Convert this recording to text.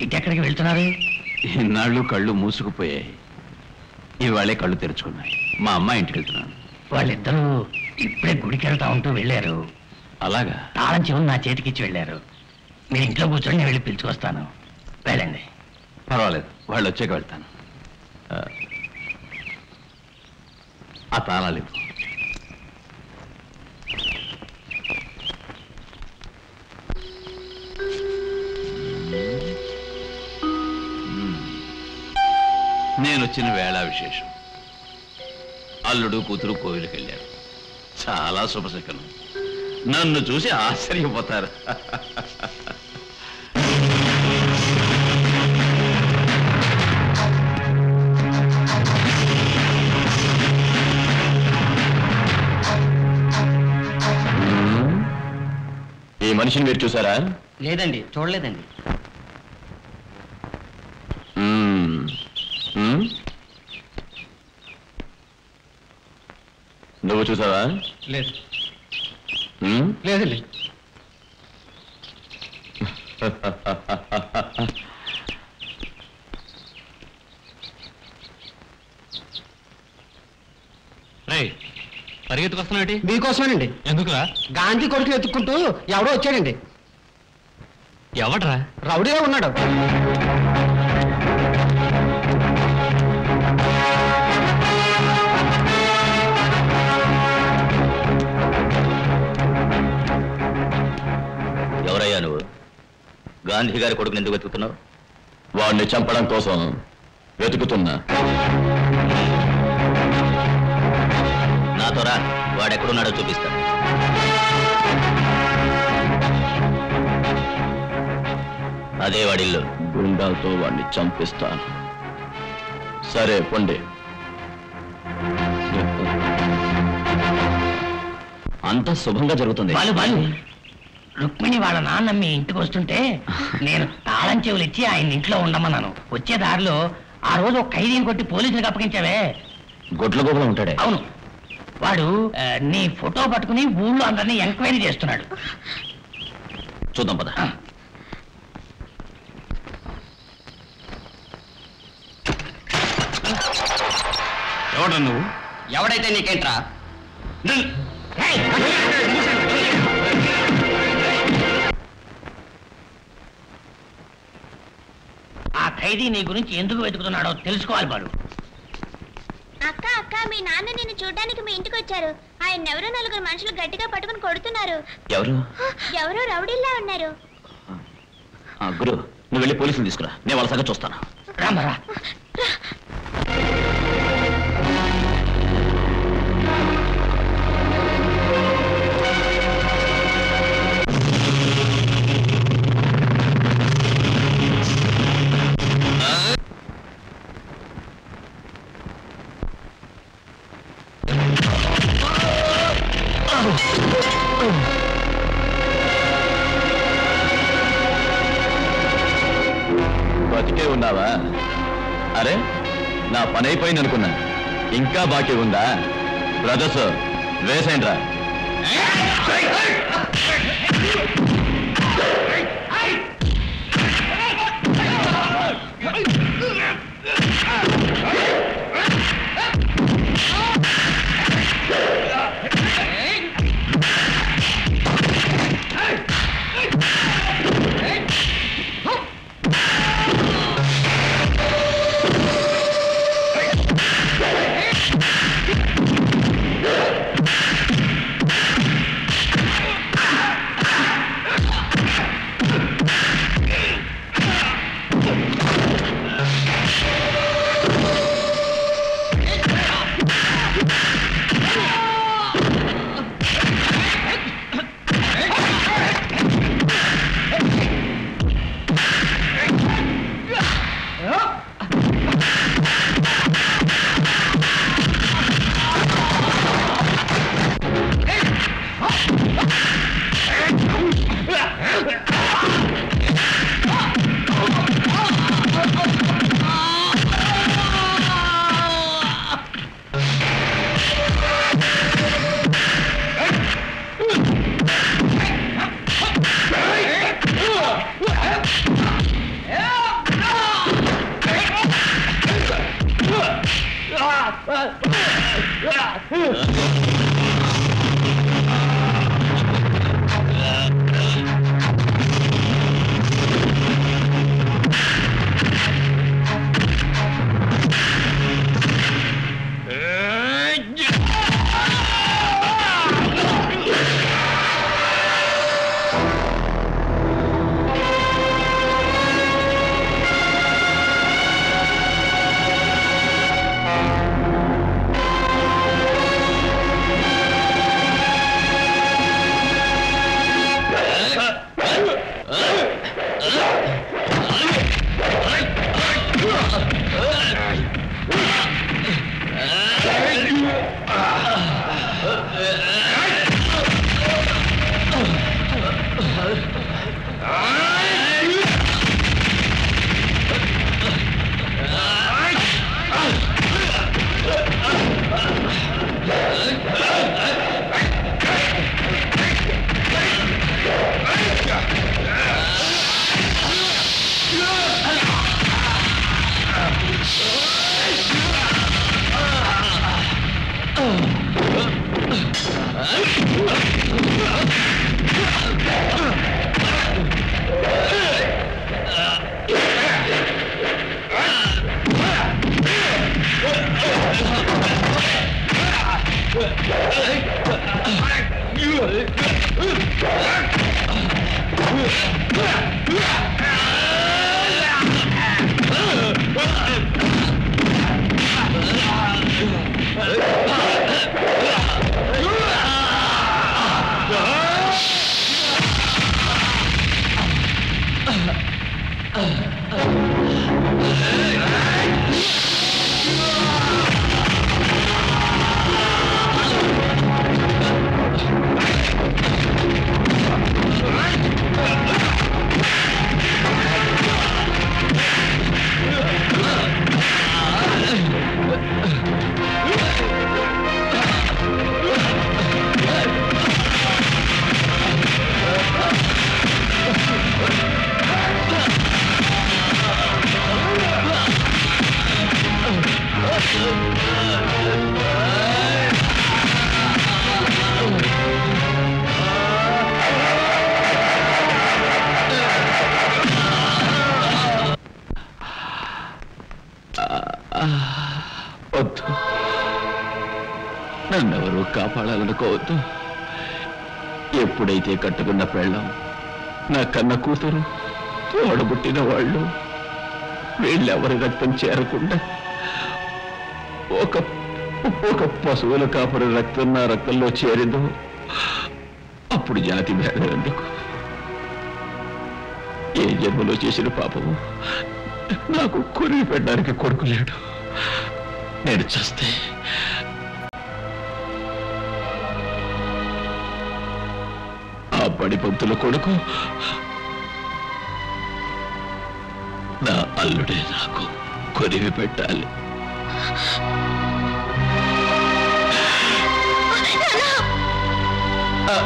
ఇటెక్కడికి వెళ్తున్నారు? ఇన్నాళ్ళు కళ్ళు మూసుకుపోయాయి. ఇవాళే కళ్ళు తెరుచుకున్నాయి. మా అమ్మాయి ఇంటికి వెళ్తున్నాను. వాళ్ళిద్దరూ ఇప్పుడే గుడికి వెళ్తా ఉంటూ వెళ్ళారు. అలాగా? తాళం చెవులు నా చేతికి ఇచ్చి వెళ్ళారు. మీరు ఇంట్లో కూర్చొని నేను వెళ్ళి పిలుచుకొస్తాను. వెళ్ళండి. పర్వాలేదు. వాళ్ళు వచ్చాక వెళ్తాను. ఆ, ఆ తాళాలు ఇవ్వు. వచ్చిన వేళ విశేషం. అల్లుడు కూతురు కోవిలికి వెళ్ళారు చాలా శుభశకనం నన్ను చూసి ఆశ్చర్యపోతారు. ఈ మనిషిని మీరు చూసారా? లేదండి చూడలేదండి. నువ్వు చూసావా? లేదు? లేదండి. పరిగెత్తుకొస్తున్నాడు మీకోసమేనండి. ఎందుకురా? గాంధీ కొడుకుని ఎత్తుక్కుంటూ ఎవడో వచ్చాడండి. ఎవడ్రా? రౌడీగా ఉన్నాడు. గాంధీ గారి కొడుకుని ఎందుకు వెతుకుతున్నావు? వాడిని చంపడం కోసం వెతుకుతున్నా. నాతో రా వాడెక్కడున్నాడో చూపిస్తా. అదే వాడిల్లు. గుండాలతో వాడిని చంపిస్తాను. సరే పొండి. అంత శుభంగా జరుగుతుంది. రుక్మిణి వాళ్ళ నాన్న మీ ఇంటికి వస్తుంటే నేను తాళం చెవులు ఇచ్చి ఆయన ఇంట్లో ఉండమన్నాను. వచ్చే దారిలో ఆ రోజు ఒక ఖైదీని కొట్టి పోలీసులకు అప్పగించావే. గొడ్ల గోపులం ఉంటాడే. అవును. వాడు నీ ఫోటో పట్టుకుని ఊళ్ళో అందరినీ ఎంక్వైరీ చేస్తున్నాడు. చూద్దాం పద. నువ్వు? ఎవడైతే నీకేంట్రా? ఖైదీ నీ గురించి ఎందుకు వెతుకుతున్నాడో తెలుసుకోవాలి బాలు. అక్క అక్క మీ నాన్న నిన్ను చూడడానికి మీ ఇంటికి వచ్చారు. ఆయన ఎవరో నలుగురు మనుషులు గట్టిగా పట్టుకుని కొడుతున్నారు. ఎవరు? ఎవరో రౌడీల్లా ఉన్నారు. గురు నువ్వు వెళ్ళి పోలీసులు తీసుకురా. నేను వాళ్ళ సంగతి చూస్తాను. రామరా ఉన్నావా అరే నా పని అయిపోయింది అనుకున్నా. ఇంకా బాకీ ఉందా? బ్రదర్స్ వేసేయండి రా. Yeah. నన్నెవరు కాపాడాలనుకోవద్దు. ఎప్పుడైతే కట్టుకున్న పెళ్ళం నా కన్న కూతురు తోడబుట్టిన వాళ్ళు వీళ్ళెవరి రక్తం చేరకుండా ఒక ఒక పశువుల కాపరి రక్తం నా రక్తంలో చేరిందో అప్పుడు జాతి భేదం ఎందుకు? ఏ జన్మలో చేసిన పాపము నాకు కొరిగి పెట్టడానికి కొడుకు లేడు. నేను చస్తే బడి పంతుల కొడుకు నా అల్లుడే నాకు కొరివి పెట్టాలి. ఆ,